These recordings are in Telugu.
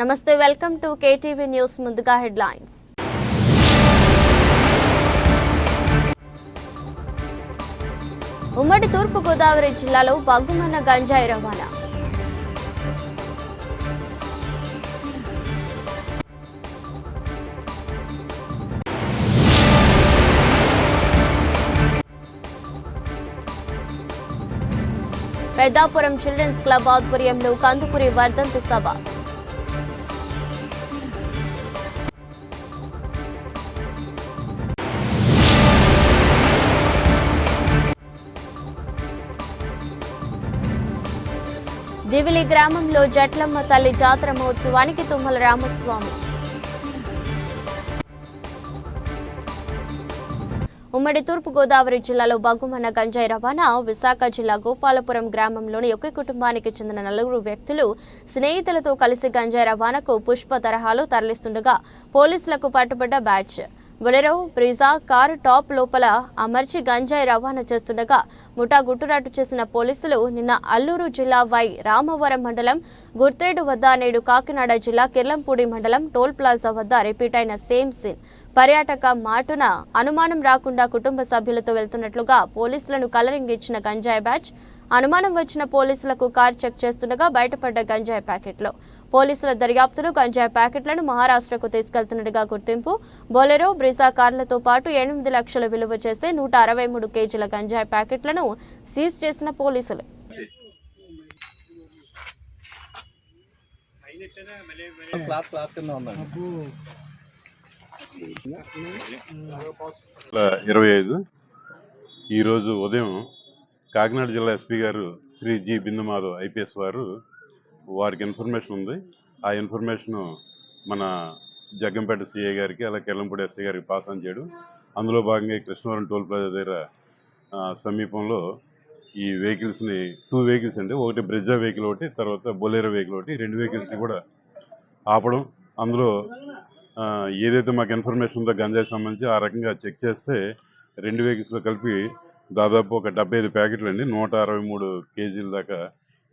నమస్తే వెల్కమ్ టు కేటీవీ న్యూస్ ముందుగా హెడ్లైన్స్. ఉమ్మడి తూర్పు గోదావరి జిల్లాలో బగ్గుమన్న గంజాయి రవాణా. పెద్దాపురం చిల్డ్రన్స్ క్లబ్ ఆధ్వర్యంలో కందుకూరి వర్ధంతి సభ. దివిలి గ్రామంలో జట్లమ్మ తల్లి జాతర మహోత్సవానికి తుమ్మల రామస్వామి. ఉమ్మడి తూర్పు గోదావరి జిల్లాలో బగుమన్న గంజాయి రవాణా విశాఖ జిల్లా గోపాలపురం గ్రామంలోని ఒకే కుటుంబానికి చెందిన నలుగురు వ్యక్తులు స్నేహితులతో కలిసి గంజాయి రవాణాకు పుష్ప తరహాలో తరలిస్తుండగా పోలీసులకు పట్టుబడ్డ batch. Bolero Brezza car top లోపల అమర్చి గంజాయి రవాణా చేస్తుండగా ముఠా గుట్టురాటు చేసిన పోలీసులు నిన్న అల్లూరు జిల్లా వై రామవరం మండలం గుర్తేడు వద్ద నేడు కాకినాడ జిల్లా కిర్లంపూడి మండలం టోల్ ప్లాజా వద్ద రిపీట్ అయిన సేమ్ సీన్. పర్యాటక మాటున అనుమానం రాకుండా కుటుంబ సభ్యులతో వెళ్తున్నట్లుగా పోలీసులను కలరింగ్ ఇచ్చిన గంజాయి బ్యాచ్ అనుమానం వచ్చిన పోలీసులకు కారు చెక్ చేస్తుండగా బయటపడ్డ గంజాయి ప్యాకెట్లో. పోలీసుల దర్యాప్తులు గంజాయి ప్యాకెట్లను మహారాష్ట్రకు తీసుకెళ్తున్నట్టుగా గుర్తింపు. బొలెరో బ్రిజా కార్లతో పాటు ఎనిమిది లక్షల విలువ చేసే నూట అరవై మూడు కేజీల గంజాయి ప్యాకెట్లను సీజ్ చేసిన పోలీసులు. ఇరవై ఐదు. ఈరోజు ఉదయం కాకినాడ జిల్లా ఎస్పీ గారు శ్రీ జి బిందుమాధవ్ ఐపీఎస్ వారు వారికి ఇన్ఫర్మేషన్ ఉంది. ఆ ఇన్ఫర్మేషన్ మన జగ్గంపేట సిఐ గారికి అలాగే కెల్లంపూడి ఎస్ఐ గారికి పాస్ ఆన్ చేయడం. అందులో భాగంగా ఈ కృష్ణవరం టోల్ ప్లాజా దగ్గర సమీపంలో ఈ వెహికల్స్ని టూ వెహికల్స్ అండి. ఒకటి బ్రిడ్జా వెహికల్ ఒకటి తర్వాత బొలేరో వెహికల్ ఒకటి రెండు వెహికల్స్ని కూడా ఆపడం. అందులో ఏదైతే మాకు ఇన్ఫర్మేషన్ ఉందో గంజాయి సంబంధించి ఆ రకంగా చెక్ చేస్తే రెండు వెహికల్స్లో కలిపి దాదాపు ఒక డెబ్బై ఐదు ప్యాకెట్లు అండి నూట అరవై మూడు కేజీల దాకా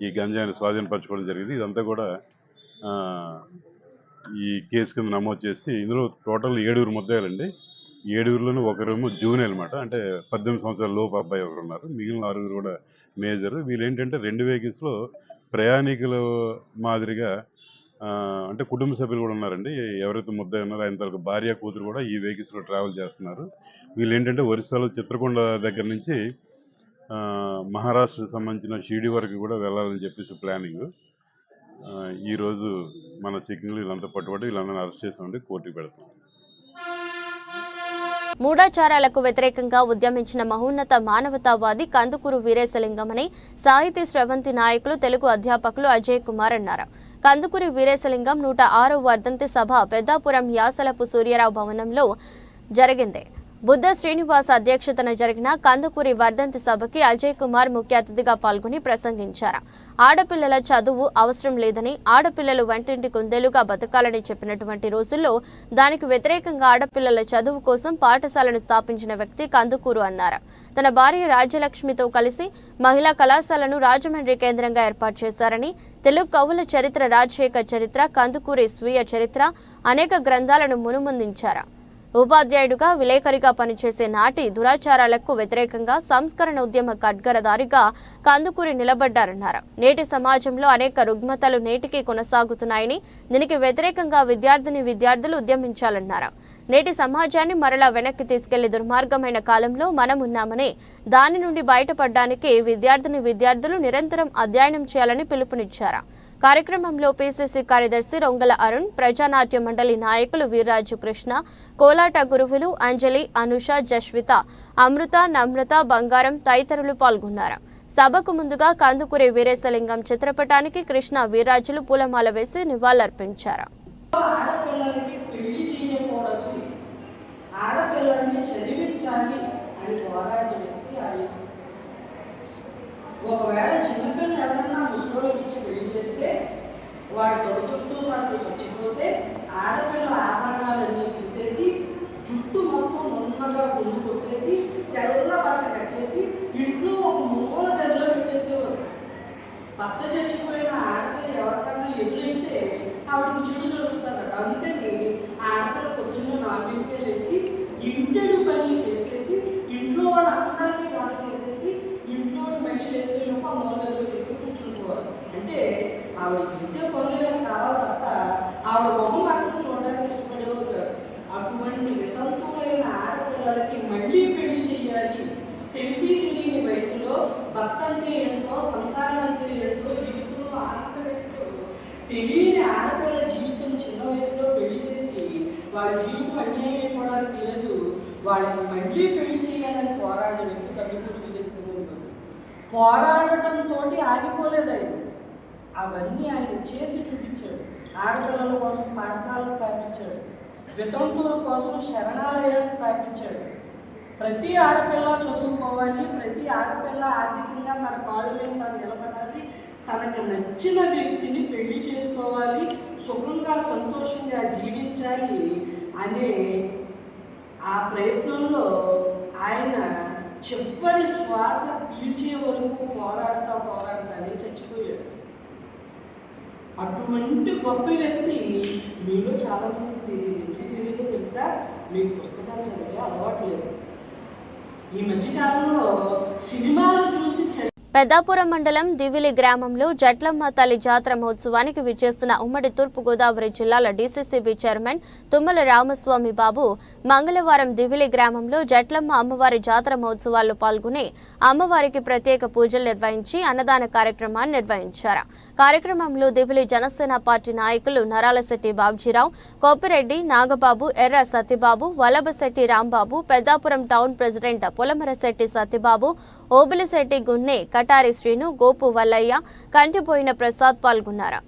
ఈ గంజాయిని స్వాధీనపరచుకోవడం జరిగింది. ఇదంతా కూడా ఈ కేసు కింద నమోదు చేసి ఇందులో టోటల్ ఏడుగురు ముద్దాయాలండి. ఏడుగురులోనూ ఒకరేమో జూన్ అనమాట అంటే పద్దెనిమిది సంవత్సరాల లోపు అబ్బాయి ఒకరు ఉన్నారు. మిగిలిన ఆరుగురు కూడా మేజర్. వీళ్ళు ఏంటంటే రెండు వెహికల్స్లో ప్రయాణికుల మాదిరిగా అంటే కుటుంబ సభ్యులు కూడా ఉన్నారండి. ఎవరైతే ముద్ద ఉన్నారో ఆయన తరకు భార్య కూతురు కూడా ఈ వెహికల్స్లో ట్రావెల్ చేస్తున్నారు. వీళ్ళు ఏంటంటే ఒరిస్సాలో చిత్రకొండ దగ్గర నుంచి మహారాష్ట్రకు సంబంధించిన షిరిడి వరకు కూడా వెళ్ళాలని చెప్పేసి ప్లానింగ్. ఈరోజు మన చెకింగ్లు వీళ్ళంతా పట్టుబడి వీళ్ళందరినీ అరెస్ట్ చేసామండి కోర్టుకు పెడతాం. మూఢాచారాలకు వ్యతిరేకంగా ఉద్యమించిన మహోన్నత మానవతావాది కందుకూరు వీరేశలింగమని సాహితీ స్రవంతి నాయకులు తెలుగు అధ్యాపకులు అజయ్ కుమార్ అన్నారు. కందుకూరి వీరేశలింగం నూట ఆరో వర్ధంతి సభ పెద్దాపురం యాసలపు సూర్యరావు భవనంలో జరిగింది. బుద్ధ శ్రీనివాస్ అధ్యక్షతన జరిగిన కందుకూరి వర్ధంతి సభకి అజయ్ కుమార్ ముఖ్య అతిథిగా పాల్గొని ప్రసంగించారు. ఆడపిల్లల చదువు అవసరం లేదని ఆడపిల్లలు వంటింటి కుందేలుగా బతకాలని చెప్పినటువంటి రోజుల్లో దానికి వ్యతిరేకంగా ఆడపిల్లల చదువు కోసం పాఠశాలను స్థాపించిన వ్యక్తి కందుకూరు అన్నారు. తన భార్య రాజ్యలక్ష్మితో కలిసి మహిళా కళాశాలను రాజమండ్రి కేంద్రంగా ఏర్పాటు చేశారని తెలుగు కవుల చరిత్ర రాజశేఖర్ చరిత్ర కందుకూరి స్వీయ చరిత్ర అనేక గ్రంథాలను మునుముందించారు. ఉపాధ్యాయుడుగా విలేకరిగా పనిచేసే నాటి దురాచారాలకు వ్యతిరేకంగా సంస్కరణ ఉద్యమ ఖడ్గరదారిగా కందుకూరి నిలబడ్డారన్నారు. నేటి సమాజంలో అనేక రుగ్మతలు నేటికి కొనసాగుతున్నాయని దీనికి వ్యతిరేకంగా విద్యార్థిని విద్యార్థులు ఉద్యమించాలన్నారు. నేటి సమాజాన్ని మరలా వెనక్కి తీసుకెళ్ళే దుర్మార్గమైన కాలంలో మనం ఉన్నామని దాని నుండి బయటపడడానికి విద్యార్థిని విద్యార్థులు నిరంతరం అధ్యయనం చేయాలని పిలుపునిచ్చారు. కార్యక్రమంలో పిసిసి కార్యదర్శి రొంగల అరుణ్ ప్రజానాట్య మండలి నాయకులు వీర్రాజు కృష్ణ కోలాట గురువులు అంజలి అనుష జస్విత అమృత నమ్రత బంగారం తదితరులు పాల్గొన్నారు. సభకు ముందుగా కందుకూరి వీరేశలింగం చిత్రపటానికి కృష్ణ వీర్రాజులు పూలమాల వేసి నివాళులర్పించారు. ఆడపిల్లల్ని చదివించాలి అని పోరాటం ఒకవేళ చిన్నపిల్లలు ఎవరన్నా ముసలోళ్ళకి ఇచ్చి పెళ్ళి చేస్తే వాడి దురదృష్టవశాత్తు చచ్చిపోతే ఆడపిల్ల ఆభరణాలన్నీ తీసేసి జుట్టు మొత్తం నున్నగా గుండు కొట్టేసి తెల్ల బట్ట కట్టేసి ఇంట్లో ఒక మూల గదిలో పెట్టేసేవారు. భర్త చచ్చిపోయిన ఆడపిల్ల ఎవరికన్నా ఎదురైతే ఆవిడకి చెడు నాలుగింటికే లేచి ఇంటి పని చేసేసి ఇంట్లో వాళ్ళందరికీ వంట చేసేసి మళ్ళీ లేచే లోపు ఆ మూల దగ్గర పెట్టి కూర్చుంటుకోవాలి అంటే ఆవిడ చేసే పనులు ఏమైనా కావాలి తప్ప ఆవిడ మొహం మాత్రం చూడడానికి ఇష్టపడేవారు కాదు అటువంటి వితంతువులైన ఆడపిల్లలకి మళ్ళీ పెళ్ళి చేయాలి తెలిసి తెలియని వయసులో భర్త అంటే ఏంటో సంసారం అంటే ఏంటో జీవితంలో ఆనందం ఏంటో తెలియని ఆడపిల్ల జీవితం చిన్న వయసులో పెళ్ళి చేసి వాళ్ళ జీవితం అన్యాయం అయిపోవడానికి లేదు వాళ్ళకి మళ్ళీ పెళ్ళి చేయాలని పోరాడే వ్యక్తి కన్నుకుడు విదేశంలో పోరాడటంతో ఆగిపోలేదు ఆయన. అవన్నీ ఆయన చేసి చూపించాడు. ఆడపిల్లల కోసం పాఠశాలను స్థాపించాడు. వితంతువుల కోసం శరణాలయాలు స్థాపించాడు. ప్రతి ఆడపిల్ల చదువుకోవాలి ప్రతి ఆడపిల్ల ఆర్థికంగా తన కాళ్ళ మీద తను నిలబడాలి తనకు నచ్చిన వ్యక్తిని పెళ్ళి చేసుకోవాలి సుఖంగా సంతోషంగా జీవించాలి అనే ఆ ప్రయత్నంలో ఆయన చివరి శ్వాస పీల్చే వరకు పోరాడుతా పోరాడుతానే చచ్చిపోయాడు. అటువంటి గొప్ప వ్యక్తి మీలో చాలా మంది తెలియదు తెలుసా? మీకు పుస్తకాలు చదివే అలవాటు లేదు. ఈ మధ్యకాలంలో సినిమాలు చూసి చదివి పెద్దాపురం మండలం దివిలి గ్రామంలో జట్లమ్మ తల్లి జాతర మహోత్సవానికి విచ్చేస్తున్న ఉమ్మడి తూర్పుగోదావరి జిల్లాల డీసీసీబీ చైర్మన్ తుమ్మల రామస్వామి బాబు మంగళవారం దివిలి గ్రామంలో జట్లమ్మ అమ్మవారి జాతర మహోత్సవాల్లో పాల్గొని అమ్మవారికి ప్రత్యేక పూజలు నిర్వహించి అన్నదాన కార్యక్రమాన్ని నిర్వహించారు. కార్యక్రమంలో దివిలి జనసేన పార్టీ నాయకులు నరాలశెట్టి బాబ్జీరావు కోపిరెడ్డి నాగబాబు ఎర్ర సత్యబాబు వల్లభశెట్టి రాంబాబు పెద్దాపురం టౌన్ ప్రెసిడెంట్ పొలమరశెట్టి సత్యబాబు ఓబిలిశెట్టి గున్నే కటారి శ్రీను గోపు వల్లయ్య కంటిపోయిన ప్రసాద్ పాల్గొన్నారు.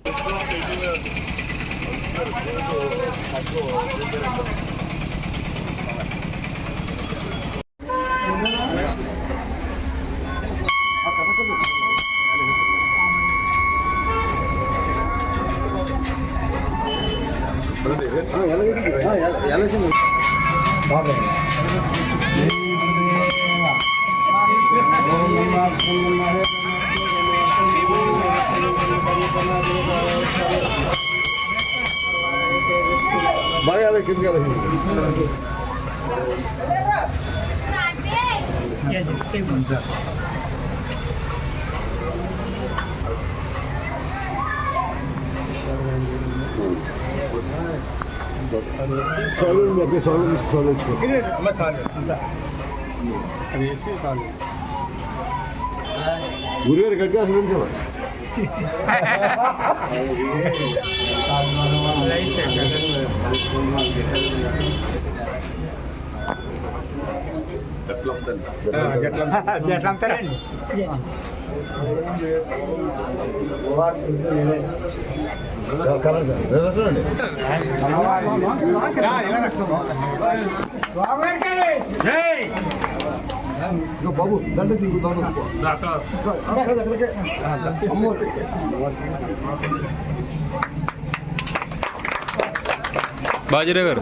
సోలు మధ్య సోలు సోలు అమ్మ చాలు అంతా అది వేసి చాలు గురుగారు కట్టాల్సి నుంచో జట్లం జట్లం చూడండి ఇగో బాబు దండ దిగుతాను అమ్మో బాజీరావు గారు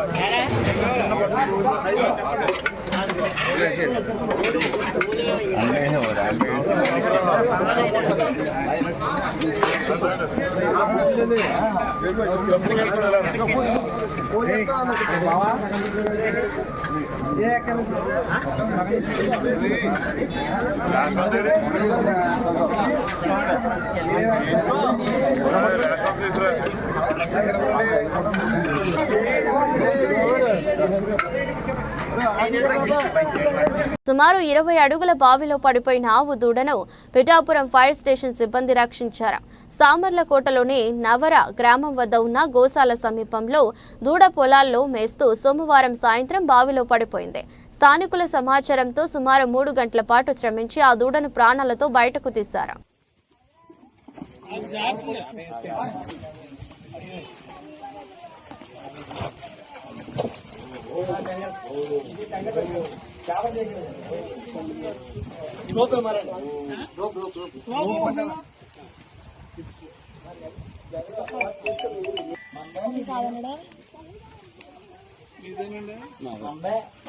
వచ్చింది సుమారు ఇరవై అడుగుల బావిలో పడిపోయిన ఆవు దూడను పిఠాపురం ఫైర్ స్టేషన్ సిబ్బంది రక్షించారు. సామర్లకోటలోని నవర గ్రామం వద్ద ఉన్న గోశాల సమీపంలో దూడ పొలాల్లో మేస్తూ సోమవారం సాయంత్రం బావిలో పడిపోయింది. స్థానికుల సమాచారంతో సుమారు మూడు గంటల పాటు శ్రమించి ఆ దూడను ప్రాణాలతో బయటకు తీశారు.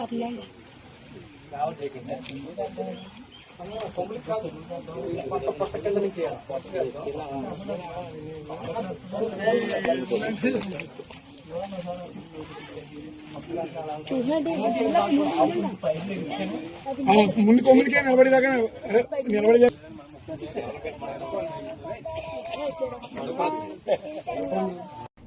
అట్లండి పబ్లిక్ కాదు కొత్త కొత్త కింద నుంచి ముందుకు ముందుకే నిలబడేదాకా నిలబడి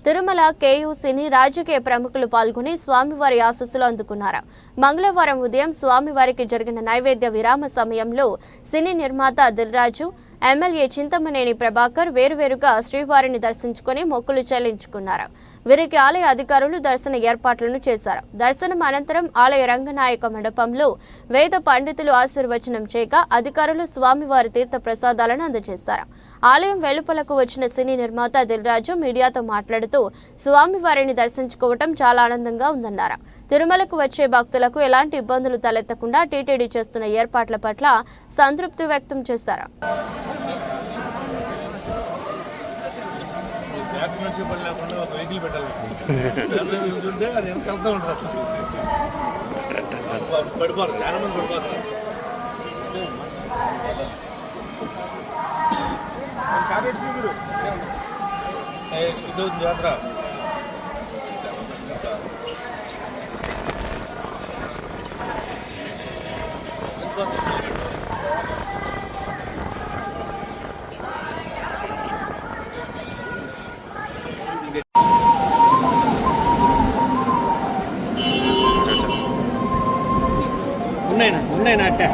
తిరుమల కేయూసీని రాజకీయ ప్రముఖులు పాల్గొని స్వామివారి ఆశస్సులు అందుకున్నారు. మంగళవారం ఉదయం స్వామివారికి జరిగిన నైవేద్య విరామ సమయంలో సినీ నిర్మాత దిల్రాజు ఎమ్మెల్యే చింతమనేని ప్రభాకర్ వేరువేరుగా శ్రీవారిని దర్శించుకుని మొక్కులు చెల్లించుకున్నారు. వీరికి ఆలయ అధికారులు దర్శన ఏర్పాట్లను చేశారు. దర్శనం అనంతరం ఆలయ రంగనాయక మండపంలో వేద పండితులు ఆశీర్వచనం చేయగా అధికారులు స్వామివారి తీర్థ ప్రసాదాలను అందజేశారు. ఆలయం వెలుపలకు వచ్చిన సినీ నిర్మాత దిల్రాజు మీడియాతో మాట్లాడుతూ స్వామివారిని దర్శించుకోవటం చాలా ఆనందంగా ఉందన్నారు. తిరుమలకు వచ్చే భక్తులకు ఎలాంటి ఇబ్బందులు తలెత్తకుండా టీటీడీ చేస్తున్న ఏర్పాట్ల పట్ల సంతృప్తి వ్యక్తం చేశారు. వెహికల్ పెట్టాలి. ఉంటే అది ఎంత వెళ్తా ఉంటారు పడిపోరు చాలా మంది పడిపోతారు జాతర. ఉన్నాయినా ఉన్నాయినా అట్టే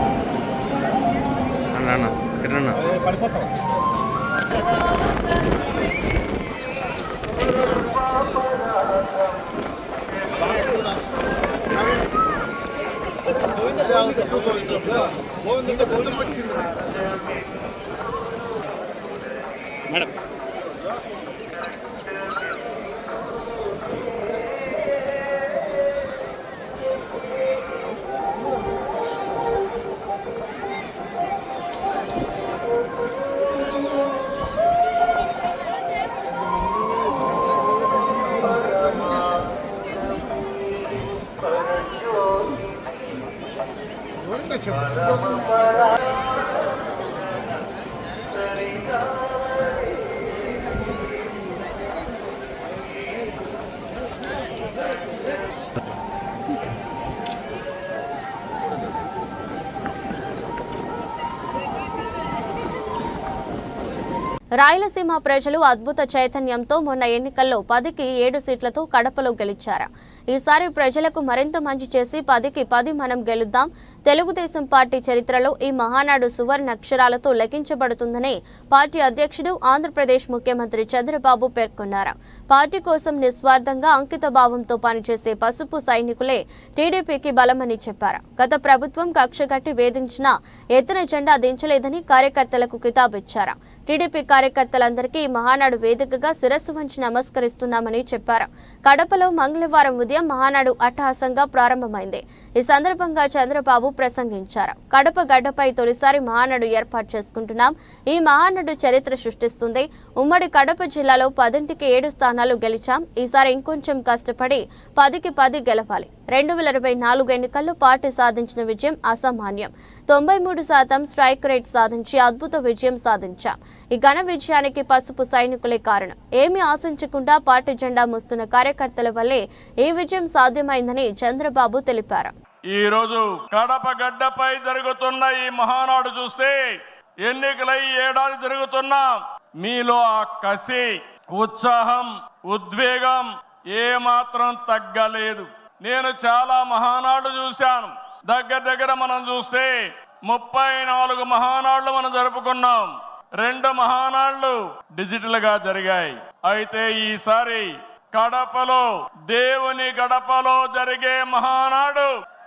అన్న అన్న కిరణ్ పడిపోతాం మేడం Thank you. రాయలసీమ ప్రజలు అద్భుత చైతన్యంతో మొన్న ఎన్నికల్లో పదికి ఏడు సీట్లతో కడపలో గెలిచారు. ఈసారి ప్రజలకు మరింత మంచి చేసి పదికి పది మనం గెలుద్దాం. తెలుగుదేశం పార్టీ చరిత్రలో ఈ మహానాడు సువర్ణ అక్షరాలతో లెక్కించబడుతుందని పార్టీ అధ్యక్షుడు ఆంధ్రప్రదేశ్ ముఖ్యమంత్రి చంద్రబాబు పేర్కొన్నారు. పార్టీ కోసం నిస్వార్థంగా అంకిత భావంతో పనిచేసే పసుపు సైనికులే టీడీపీకి బలమని చెప్పారు. గత ప్రభుత్వం కక్షగట్టి వేధించిన ఎత్తున జెండా దించలేదని కార్యకర్తలకు కితాబిచ్చారు. టీడీపీ కార్యకర్తలందరికీ ఈ మహానాడు వేదికగా శిరస్సు వంచి నమస్కరిస్తున్నామని చెప్పారు. కడపలో మంగళవారం ఉదయం మహానాడు అట్టహాసంగా ప్రారంభమైంది. ఈ సందర్భంగా చంద్రబాబు ప్రసంగించారు. కడప గడ్డపై తొలిసారి మహానాడు ఏర్పాటు చేసుకుంటున్నాం. ఈ మహానాడు చరిత్ర సృష్టిస్తుంది. ఉమ్మడి కడప జిల్లాలో పదింటికి ఏడు స్థానాలు గెలిచాం. ఈసారి ఇంకొంచెం కష్టపడి పదికి పది గెలవాలి. రెండు వేల ఇరవై నాలుగు ఎన్నికల్లో పార్టీ సాధించిన విజయం అసామాన్యం. తొంభై మూడు శాతం స్ట్రైక్ రేట్ సాధించి అద్భుత విజయం సాధించాం. ఈ ఘన విజయానికి పసుపు సైనికులే కారణం. ఏమీ ఆశించకుండా పార్టీ జెండా మోస్తున్న కార్యకర్తల వల్లే ఈ విజయం సాధ్యమైందని చంద్రబాబు తెలిపారు. ఈరోజు కడప గడ్డపై జరుగుతున్న ఈ మహానాడు చూస్తే ఎన్నికలై ఏడాది జరుగుతున్నా మీలో ఆ కసి ఉత్సాహం ఉద్వేగం ఏమాత్రం తగ్గలేదు. నేను చాలా మహానాడు చూశాను. దగ్గర దగ్గర మనం చూస్తే ముప్పై నాలుగు మహానాళ్ళు మనం జరుపుకున్నాం. రెండు మహానాళ్ళు డిజిటల్గా జరిగాయి. అయితే ఈసారి కడపలో దేవుని గడపలో జరిగే మహానాడు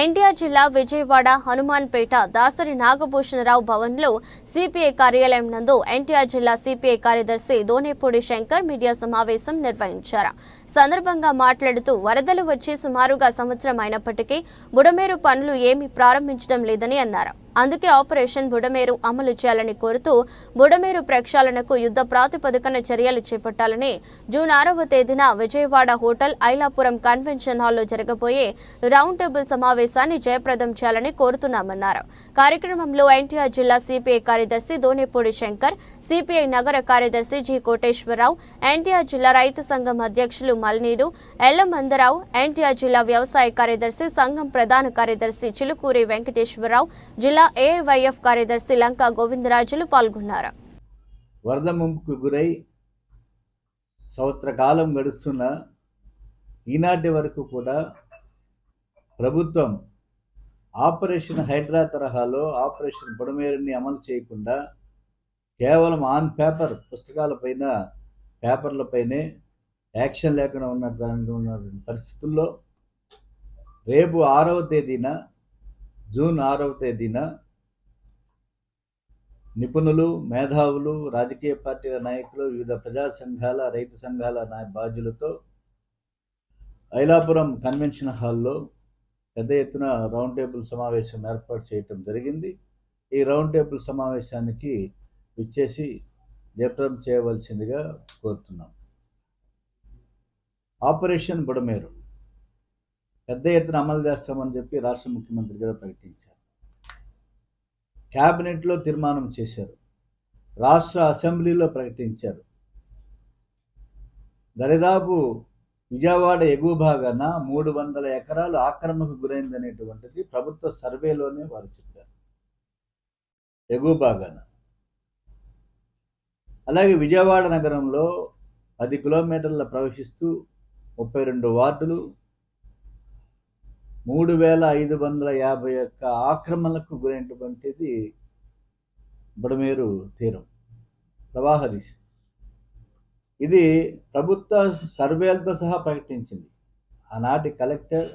ఎన్టీఆర్ జిల్లా విజయవాడ హనుమాన్పేట దాసరి నాగభూషణరావు భవన్లో సిపిఐ కార్యాలయం నందు ఎన్టీఆర్ జిల్లా సిపిఐ కార్యదర్శి దోనేపూడి శంకర్ మీడియా సమావేశం నిర్వహించారు. సందర్భంగా మాట్లాడుతూ వరదలు వచ్చి సుమారుగా సంవత్సరం అయినప్పటికీ బుడమేరు పనులు ఏమీ ప్రారంభించడం లేదని అన్నారు. అందుకే ఆపరేషన్ బుడమేరు అమలు చేయాలని కోరుతూ బుడమేరు ప్రక్షాళనకు యుద్ధ ప్రాతిపదికన చర్యలు చేపట్టాలని జూన్ ఆరవ తేదీన విజయవాడ హోటల్ ఐలాపురం కన్వెన్షన్ హాల్లో జరగబోయే రౌండ్ టేబుల్ సమావేశాన్ని జయప్రదం చేయాలని కోరుతున్నామన్నారు. కార్యక్రమంలో ఎన్టీఆర్ జిల్లా సిపిఐ కార్యదర్శి దోనేపూడి శంకర్ సిపిఐ నగర కార్యదర్శి జి కోటేశ్వరరావు ఎన్టీఆర్ జిల్లా రైతు సంఘం అధ్యక్షులు మల్నీడు ఎల్లమందరావు ఎన్టీఆర్ జిల్లా వ్యవసాయ కార్యదర్శి సంఘం ప్రధాన కార్యదర్శి చిలుకూరి వెంకటేశ్వరరావు జిల్లా ఏవైఎఫ్ కార్యదర్శి లంకా గోవిందరాజులు పాల్గొన్నారు. వరద ముంపుకు గురై సంవత్సరకాలం గడుస్తున్న ఈనాటి వరకు కూడా ప్రభుత్వం ఆపరేషన్ హైడ్రా తరహాలో ఆపరేషన్ బుడమేరుని అమలు చేయకుండా కేవలం ఆన్ పేపర్ పుస్తకాలపైన పేపర్లపైనే యాక్షన్ లేకుండా ఉన్న ఉన్న పరిస్థితుల్లో రేపు ఆరవ తేదీన జూన్ ఆరవ తేదీన నిపుణులు మేధావులు రాజకీయ పార్టీల నాయకులు వివిధ ప్రజా సంఘాల రైతు సంఘాల నాయ బాధ్యులతో ఐలాపురం కన్వెన్షన్ హాల్లో పెద్ద ఎత్తున రౌండ్ టేబుల్ సమావేశం ఏర్పాటు చేయటం జరిగింది. ఈ రౌండ్ టేబుల్ సమావేశానికి ఇచ్చేసి జయప్రదం చేయవలసిందిగా కోరుతున్నాం. ఆపరేషన్ బుడమేరు. పెద్ద ఎత్తున అమలు చేస్తామని చెప్పి రాష్ట్ర ముఖ్యమంత్రి గారు ప్రకటించారు. క్యాబినెట్లో తీర్మానం చేశారు. రాష్ట్ర అసెంబ్లీలో ప్రకటించారు. దరిదాపు విజయవాడ ఎగువ భాగాన మూడు వందల ఎకరాలు ఆక్రమణకు గురైందనేటువంటిది ప్రభుత్వ సర్వేలోనే వారు చెప్పారు. ఎగువ భాగాన అలాగే విజయవాడ నగరంలో పది కిలోమీటర్ల ప్రవహిస్తూ ముప్పై రెండు వార్డులు మూడు వేల ఐదు వందల యాభై ఒక్క ఆక్రమణలకు గురైనటువంటిది బుడమేరు తీరం. ప్రవాహ దిశ. ఇది ప్రభుత్వ సర్వేలతో సహా ప్రకటించింది. ఆనాటి కలెక్టర్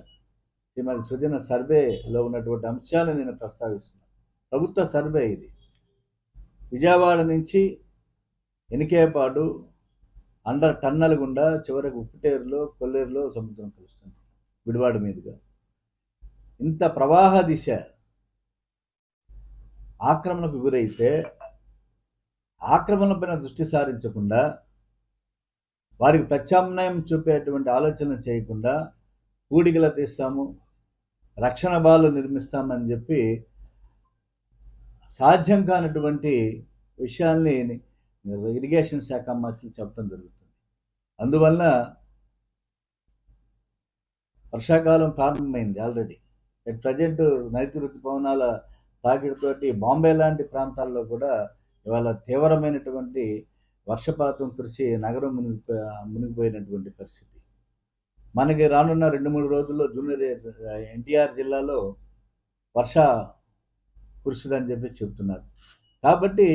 శ్రీమతి సుజన సర్వేలో ఉన్నటువంటి అంశాలను నేను ప్రస్తావిస్తున్నాను. ప్రభుత్వ సర్వే ఇది. విజయవాడ నుంచి ఎనికేపాడు అందరు టన్నల్ గుండా చివరకు ఉప్పుటేరులో కొల్లేరులో సముద్రం కలుస్తుంది విడివాడ మీదుగా. ఇంత ప్రవాహ దిశ ఆక్రమణకు గురైతే ఆక్రమణపైన దృష్టి సారించకుండా వారికి ప్రత్యామ్నాయం చూపేటువంటి ఆలోచన చేయకుండా కూడికలు తీస్తాము రక్షణ బాలు నిర్మిస్తామని చెప్పి సాధ్యం కానటువంటి విషయాల్ని ఇరిగేషన్ శాఖ మంత్రులు చెప్పడం జరుగుతుంది. అందువలన వర్షాకాలం ప్రారంభమైంది ఆల్రెడీ. ఎట్ ప్రజెంట్ నైరుతి ఋతుపవనాల తాకిడితోటి బాంబే లాంటి ప్రాంతాల్లో కూడా ఇవాళ తీవ్రమైనటువంటి వర్షపాతం కురిసి నగరం మునిగి మునిగిపోయినటువంటి పరిస్థితి. మనకి రానున్న రెండు మూడు రోజుల్లో జూనియర్ ఎన్టీఆర్ జిల్లాలో వర్ష కురుస్తుందని చెప్పి చెప్తున్నారు కాబట్టి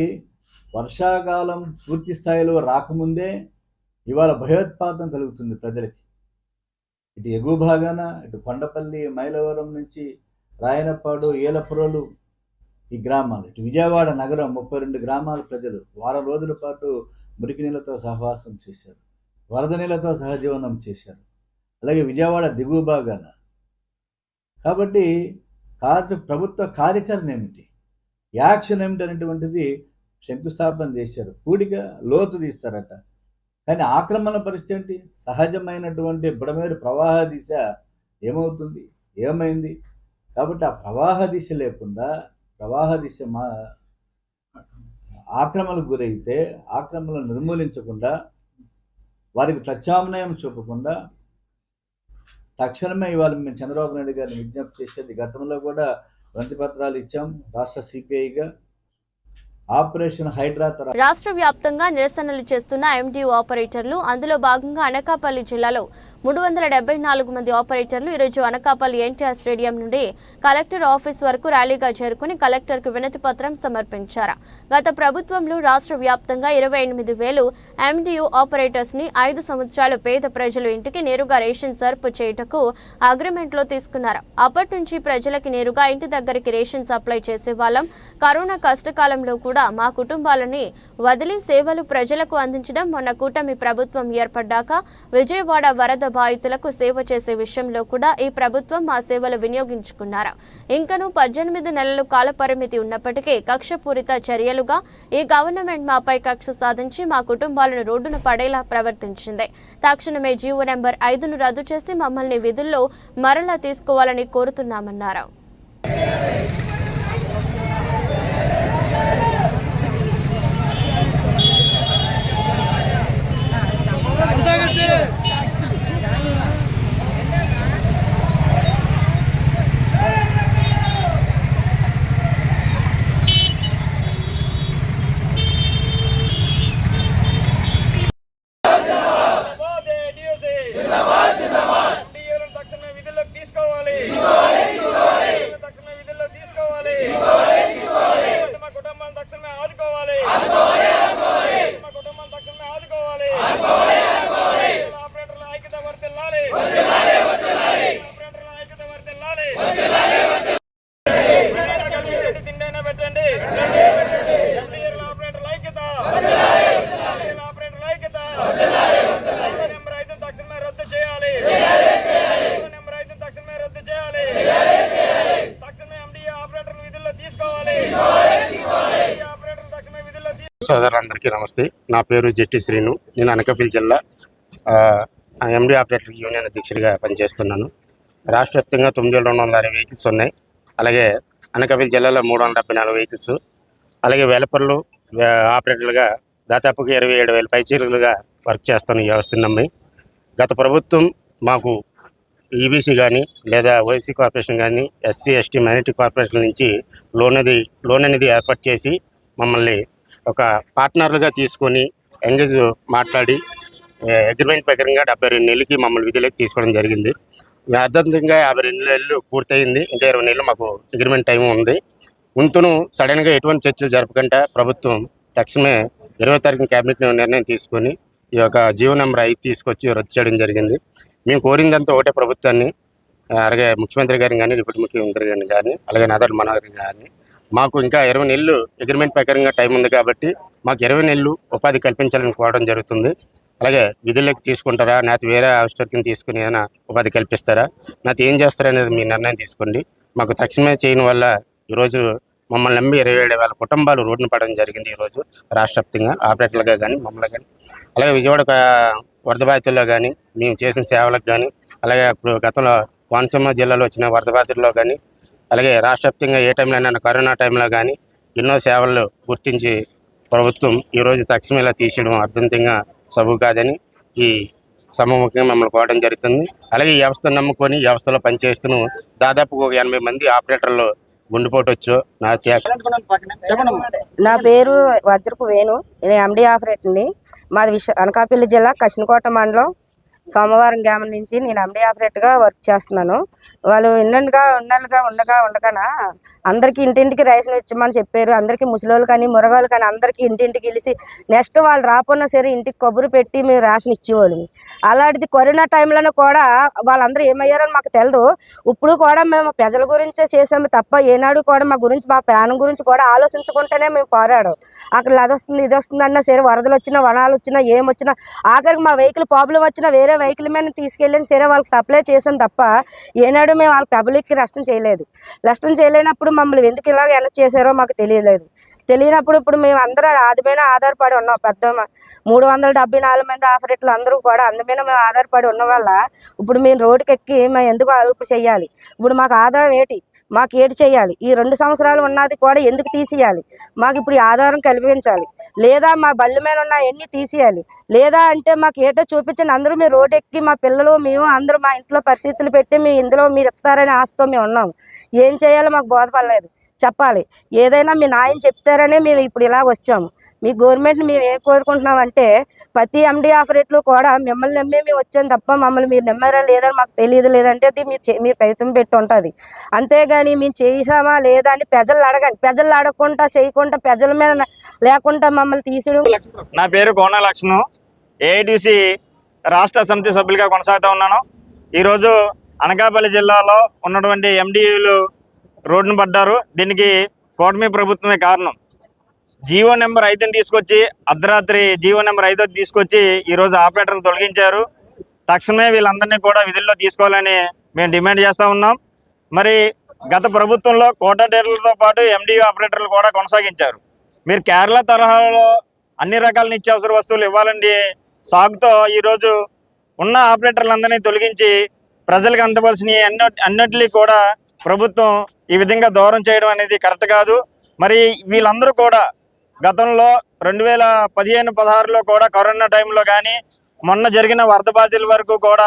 వర్షాకాలం పూర్తి స్థాయిలో రాకముందే ఇవాళ భయోత్పాతం కలుగుతుంది ప్రజలకి. ఇటు ఎగువ భాగాన ఇటు కొండపల్లి మైలవరం నుంచి రాయనపాడు ఏలపురలు ఈ గ్రామాలు. ఇటు విజయవాడ నగరం ముప్పై రెండు గ్రామాల ప్రజలు వారం రోజుల పాటు మురికి నీళ్ళతో సహవాసం చేశారు. వరద నీళ్ళతో సహజీవనం చేశారు. అలాగే విజయవాడ దిగువ భాగాన. కాబట్టి కార్య ప్రభుత్వ కార్యాచరణ ఏమిటి? యాక్షన్ ఏమిటి అనేటువంటిది శంకుస్థాపన చేశారు. పూడిక లోతు తీస్తారట. కానీ ఆక్రమణ పరిస్థితి ఏంటి? సహజమైనటువంటి బుడమేరు ప్రవాహ దిశ ఏమవుతుంది? ఏమైంది? కాబట్టి ఆ ప్రవాహ దిశ లేకుండా ప్రవాహ దిశ మా ఆక్రమణకు గురైతే ఆక్రమణను నిర్మూలించకుండా వారికి ప్రత్యామ్నాయం చూపకుండా తక్షణమే ఇవాళ మేము చంద్రబాబు నాయుడు గారిని విజ్ఞప్తి చేసేది గతంలో కూడా వినతి పత్రాలు ఇచ్చాం రాష్ట్ర సిపిఐగా ఆపరేషన్ హైడ్రా రాష్ట్ర వ్యాప్తంగా నిరసనలు చేస్తున్న ఎండియు ఆపరేటర్లు అందులో భాగంగా అనకాపల్లి జిల్లాలో మూడు వందల డెబ్బై నాలుగు మంది ఆపరేటర్లు ఈరోజు అనకాపల్లి ఎన్టీఆర్ స్టేడియం నుండి కలెక్టర్ ఆఫీస్ వరకు ర్యాలీగా చేరుకుని కలెక్టర్కు వినతి పత్రం సమర్పించారు. గత ప్రభుత్వంలో రాష్ట్ర వ్యాప్తంగా ఇరవై ఎనిమిది వేలు ఎండియు ఆపరేటర్స్ని ఐదు సంవత్సరాలు పేద ప్రజలు ఇంటికి నేరుగా రేషన్ సర్పు చేయుటకు అగ్రిమెంట్లో తీసుకున్నారు. అప్పటి నుంచి ప్రజలకి నేరుగా ఇంటి దగ్గరికి రేషన్ సప్లై చేసే వాళ్ళం కరోనా కష్టకాలంలో కూడా కూడా మా కుటుంబాలని వదిలి సేవలు ప్రజలకు అందించడం మొన్న కూటమి ప్రభుత్వం ఏర్పడ్డాక విజయవాడ వరద బాధితులకు సేవ చేసే విషయంలో కూడా ఈ ప్రభుత్వం మా సేవలు వినియోగించుకున్నారు. ఇంకను పద్దెనిమిది నెలలు కాలపరిమితి ఉన్నప్పటికీ కక్షపూరిత చర్యలుగా ఈ గవర్నమెంట్ మాపై కక్ష సాధించి మా కుటుంబాలను రోడ్డున పడేలా ప్రవర్తించింది. తక్షణమే జీవో నెంబర్ ఐదును రద్దు చేసి మమ్మల్ని విధుల్లో మరలా తీసుకోవాలని కోరుతున్నామన్నారు తక్షణమే విధుల్లోకి తీసుకోవాలి తక్షణమే విధుల్లోకి తీసుకోవాలి మా కుటుంబాలను తక్షణమే ఆదుకోవాలి మా కుటుంబాలను తక్షణమే ఆదుకోవాలి ఆపరేటర్ల ఐక్యత వర్తిల్లాలి ఆపరేటర్ల ఐక్యత వర్తిల్లాలి తిండైనా పెట్టండి ఎంటీఆర్ల ఆపరేటర్ల ఐక్యత ఎంటీఆర్ల ఆపరేటర్ల ఐక్యత జీవో నెంబర్ ఐదు తక్షణమే రద్దు చేయాలి జీవో నెంబర్ ఐదు తక్షణమే రద్దు చేయాలి తక్షణమే ఎండిఏ ఆపరేటర్ విధుల్లో తీసుకోవాలి ఎండిఏ ఆపరేటర్ తక్షణమే విధుల్లో తీ- సోదరులందరికీ నమస్తే. నా పేరు జెట్టి శ్రీను. నేను అనకాపల్లి జిల్లా ఎండి ఆపరేటర్ యూనియన్ అధ్యక్షుడిగా పనిచేస్తున్నాను. రాష్ట్ర వ్యాప్తంగా తొమ్మిది వేల రెండు వందల అరవై వెహికల్స్ ఉన్నాయి. అలాగే అనకాపల్లి జిల్లాలో మూడు వందల డెబ్బై నాలుగు వెహికల్స్. అలాగే వేలపర్లు ఆపరేటర్లుగా దాదాపుగా ఇరవై ఏడు వేల పైచీలుగా వర్క్ చేస్తాను ఈ వ్యవస్థ నమ్మి. గత ప్రభుత్వం మాకు ఈబీసీ కానీ లేదా ఓఎస్సీ కార్పొరేషన్ కానీ ఎస్సీ ఎస్టీ మైనార్టీ కార్పొరేషన్ నుంచి లోన్ అది లోన్ అనేది ఏర్పాటు చేసి మమ్మల్ని ఒక పార్ట్నర్లుగా తీసుకొని ఎంగేజ్ మాట్లాడి అగ్రిమెంట్ ప్రకారంగా డెబ్బై రెండు నెలలకి మమ్మల్ని విధులకు తీసుకోవడం జరిగింది. అర్థంతంగా యాభై రెండు నెలలు పూర్తయింది. ఇంకా ఇరవై నెలలు మాకు అగ్రిమెంట్ టైం ఉంది. ఉంటును సడన్గా ఎటువంటి చర్చలు జరపకుండా ప్రభుత్వం తక్షణమే ఇరవై తారీఖున క్యాబినెట్ నిర్ణయం తీసుకొని ఈ యొక్క జీవో నెంబర్ ఐదు తీసుకొచ్చి రద్దు చేయడం జరిగింది. మేము కోరిందంతా ఒకటే ప్రభుత్వాన్ని అలాగే ముఖ్యమంత్రి గారిని కానీ డిప్యూటీ ముఖ్యమంత్రి గారిని కానీ అలాగే నాదర్ మనోహర్ గారిని మాకు ఇంకా ఇరవై నెలలు అగ్రిమెంట్ ప్రకారంగా టైం ఉంది కాబట్టి మాకు ఇరవై నెలలు ఉపాధి కల్పించాలని కోరడం జరుగుతుంది. అలాగే విధుల్లోకి తీసుకుంటారా? నాతో వేరే ఆవిష్కృతిని తీసుకుని ఏమైనా ఉపాధి కల్పిస్తారా? నాతో ఏం చేస్తారనేది మీ నిర్ణయం తీసుకోండి. మాకు తక్షణమే చేయని వల్ల ఈరోజు మమ్మల్ని నమ్మి ఇరవై ఏడు వేల కుటుంబాలు రోడ్డున పడడం జరిగింది ఈరోజు రాష్ట్ర వ్యాప్తంగా. ఆపరేటర్లుగా కానీ మమ్మల్ని కానీ అలాగే విజయవాడ వరద బాధితుల్లో కానీ మేము చేసిన సేవలకు కానీ అలాగే ఇప్పుడు గతంలో కోనసీమ జిల్లాలో వచ్చిన వరద బాధితుల్లో కానీ అలాగే రాష్ట్ర వ్యాప్తంగా ఏ టైంలో అయినా కరోనా టైంలో కానీ ఎన్నో సేవలు గుర్తించి ప్రభుత్వం ఈరోజు తక్షణమేలా ఇలా తీసేయడం అర్థంతంగా సబు కాదని ఈ సమముఖ్యంగా మమ్మల్ని కోవడం జరుగుతుంది. అలాగే ఈ వ్యవస్థను నమ్ముకొని ఈ వ్యవస్థలో పనిచేస్తూ దాదాపు ఒక ఎనభై మంది ఆపరేటర్లు గుండెపోటు వచ్చు నా త్యాగ నా పేరు వజ్రపు వేణు. నేను ఎండి ఆపరేటర్ని. మాది విశ అనకాపల్లి జిల్లా కశినకోట మండలం సోమవారం గ్రామం నుంచి నేను ఎండి ఆపరేటర్గా వర్క్ చేస్తున్నాను. వాళ్ళు ఇన్నగా ఉన్నలుగా ఉండగా ఉండగానా అందరికీ ఇంటింటికి రేషన్ ఇచ్చమని చెప్పారు. అందరికీ ముసలోళ్ళు కానీ మురగాళ్ళు కానీ అందరికీ ఇంటింటికి పిలిచి నెక్స్ట్ వాళ్ళు రాకున్నా సరే ఇంటికి కొబ్బరి పెట్టి మేము రేషన్ ఇచ్చేవాళ్ళు. అలాంటిది కరోనా టైంలోనే కూడా వాళ్ళందరూ ఏమయ్యారో మాకు తెలియదు ఇప్పుడు కూడా మేము ప్రజల గురించే చేసాము తప్ప ఏనాడు కూడా మా గురించి మా ప్రాణం గురించి కూడా ఆలోచించుకుంటేనే మేము పోరాడు. అక్కడ అది వస్తుంది ఇది వస్తుంది అన్నా సరే వరదలు వచ్చినా వనాలు వచ్చినా ఏం వచ్చినా ఆఖరికి మా వెహికల్ ప్రాబ్లం వచ్చినా వేరే వెహికల్ మీద తీసుకెళ్ళి సరే వాళ్ళకి సప్లై చేసాం తప్ప ఏనాడు మేము వాళ్ళ పబ్లిక్కి నష్టం చేయలేదు. నష్టం చేయలేనప్పుడు మమ్మల్ని ఎందుకు ఇలాగ ఎలా చేశారో మాకు తెలియలేదు. తెలియనప్పుడు ఇప్పుడు మేము అందరూ అది ఆధారపడి ఉన్నాం. పెద్ద మూడు వందల డెబ్బై నాలుగు మంది ఆపరేటర్లు అందరూ కూడా అందమైన మేము ఆధారపడి ఉన్న వల్ల ఇప్పుడు మేము రోడ్డుకి ఎక్కి మేము ఎందుకు ఇప్పుడు చెయ్యాలి ఇప్పుడు మాకు ఆదాయం ఏంటి? మాకు ఏటి చేయాలి. ఈ రెండు సంవత్సరాలు ఉన్నది కూడా ఎందుకు తీసేయాలి? మాకు ఇప్పుడు ఈ ఆధారం కల్పించాలి లేదా మా బళ్ళు మీద ఉన్న ఎన్ని తీసేయాలి. లేదా అంటే మాకు ఏటో చూపించండి. అందరూ మీరు రోడ్ ఎక్కి మా పిల్లలు మేము అందరూ మా ఇంట్లో పరిస్థితులు పెట్టి మేము ఇందులో మీరు ఇస్తారని ఆశతో మేము ఉన్నాము. ఏం చేయాలో మాకు బోధపడలేదు. చెప్పాలి. ఏదైనా మీ నాయన చెప్తారనే మేము ఇప్పుడు ఇలా వచ్చాము. మీ గవర్నమెంట్ని మేము ఏం కోరుకుంటున్నాం అంటే ప్రతి ఎండీ ఆఫరేట్లు కూడా మిమ్మల్ని నమ్మే మేము వచ్చాం తప్ప మమ్మల్ని మీరు నమ్మారా లేదని మాకు తెలియదు లేదంటే అది మీరు చే- మీరు ప్రయత్నం పెట్టి ఉంటుంది. అంతేగాని మేము చేసామా లేదా అని ప్రజలు అడగండి. ప్రజలు అడగకుండా చేయకుండా ప్రజల మీద లేకుండా మమ్మల్ని తీసేయడం నా పేరు కోన లక్ష్మణ్. ఏఐటీసీ రాష్ట్ర సమితి సభ్యులుగా కొనసాగుతూ ఉన్నాను. ఈరోజు అనకాపల్లి జిల్లాలో ఉన్నటువంటి ఎండిఈలు రోడ్డును పడ్డారు. దీనికి కూటమి ప్రభుత్వమే కారణం. జీవో నెంబర్ ఐదుని తీసుకొచ్చి అర్ధరాత్రి జీవో నెంబర్ ఐదు తీసుకొచ్చి ఈరోజు ఆపరేటర్ని తొలగించారు. తక్షణమే వీళ్ళందరినీ కూడా విధుల్లో తీసుకోవాలని మేము డిమాండ్ చేస్తూ ఉన్నాం. మరి గత ప్రభుత్వంలో కోటాడేర్లతో పాటు ఎండియూ ఆపరేటర్లు కూడా కొనసాగించారు. మీరు కేరళ తరహాలో అన్ని రకాల నిత్యావసర వస్తువులు ఇవ్వాలండి. సాగుతో ఈరోజు ఉన్న ఆపరేటర్లందరినీ తొలగించి ప్రజలకు అందవలసిన అన్ని అన్నిటినీ కూడా ప్రభుత్వం ఈ విధంగా దూరం చేయడం అనేది కరెక్ట్ కాదు. మరి వీళ్ళందరూ కూడా గతంలో రెండు వేల పదిహేను పదహారులో కూడా కరోనా టైంలో కానీ మొన్న జరిగిన వరద బాధితుల వరకు కూడా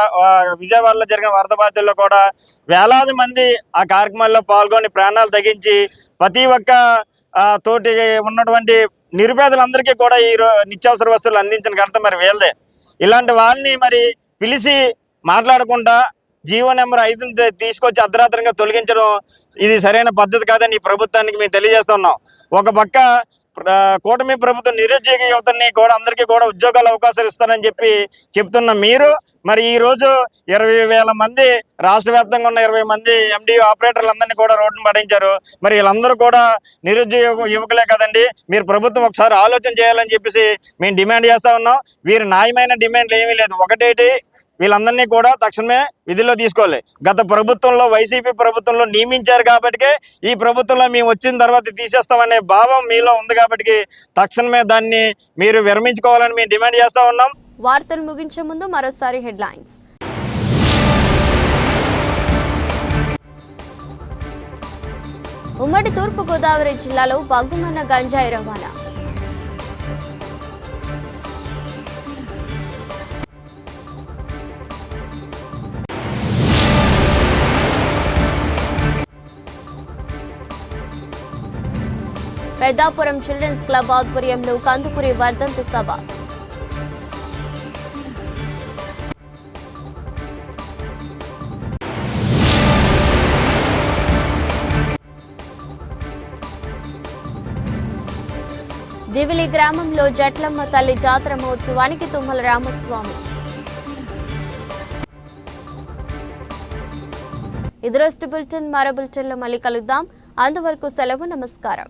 విజయవాడలో జరిగిన వరద బాధితుల్లో కూడా వేలాది మంది ఆ కార్యక్రమాల్లో పాల్గొని ప్రాణాలు తగ్గించి ప్రతి ఒక్క తోటి ఉన్నటువంటి నిరుపేదలందరికీ కూడా ఈ నిత్యావసర వస్తువులు అందించిన ఘనత మరి వీళ్ళదే. ఇలాంటి వాళ్ళని మరి పిలిచి మాట్లాడకుండా జీవో నెంబర్ ఐదుని తీసుకొచ్చి అర్ధరాత్రంగా తొలగించడం ఇది సరైన పద్ధతి కాదని ఈ ప్రభుత్వానికి మేము తెలియజేస్తున్నాం. ఒక పక్క కూటమి ప్రభుత్వం నిరుద్యోగ యువతని కూడా అందరికీ కూడా ఉద్యోగాల అవకాశాలు ఇస్తారని చెప్పి చెప్తున్న మీరు మరి ఈ రోజు ఇరవై వేల మంది రాష్ట్ర వ్యాప్తంగా ఉన్న ఇరవై మంది ఎండి ఆపరేటర్లు అందరినీ కూడా రోడ్డును పడించారు మరి వీళ్ళందరూ కూడా నిరుద్యోగ యువకులే కదండి. మీరు ప్రభుత్వం ఒకసారి ఆలోచన చేయాలని చెప్పేసి మేము డిమాండ్ చేస్తా ఉన్నాం. వీరి న్యాయమైన డిమాండ్లు ఏమీ లేదు. ఒకటేటి వీళ్ళందరినీ కూడా తక్షణమే విధుల్లో తీసుకోవాలి. గత ప్రభుత్వంలో వైసీపీ ప్రభుత్వంలో నియమించారు కాబట్టి ఈ ప్రభుత్వంలో మేము వచ్చిన తర్వాత తీసేస్తామనే భావం మీలో ఉంది కాబట్టి తక్షణమే దాన్ని మీరు విరమించుకోవాలని మేము డిమాండ్ చేస్తా ఉన్నాం. వార్తలు ముగించే ముందు మరోసారి హెడ్లైన్స్. ఉమ్మడి తూర్పు గోదావరి జిల్లాలో బగ్గుమన్న గంజాయి రవాణా. పెద్దాపురం చిల్డ్రన్స్ క్లబ్ ఆధ్వర్యంలో కందుకూరి వర్ధంతి సభ. దివిలి గ్రామంలో జట్లమ్మ తల్లి జాతర మహోత్సవానికి తుమ్మల రామస్వామి. ఇది రోజు బులెటిన్ మరో బులెటిన్లో మళ్ళీ కలుద్దాం. అంతవరకు సెలవు నమస్కారం.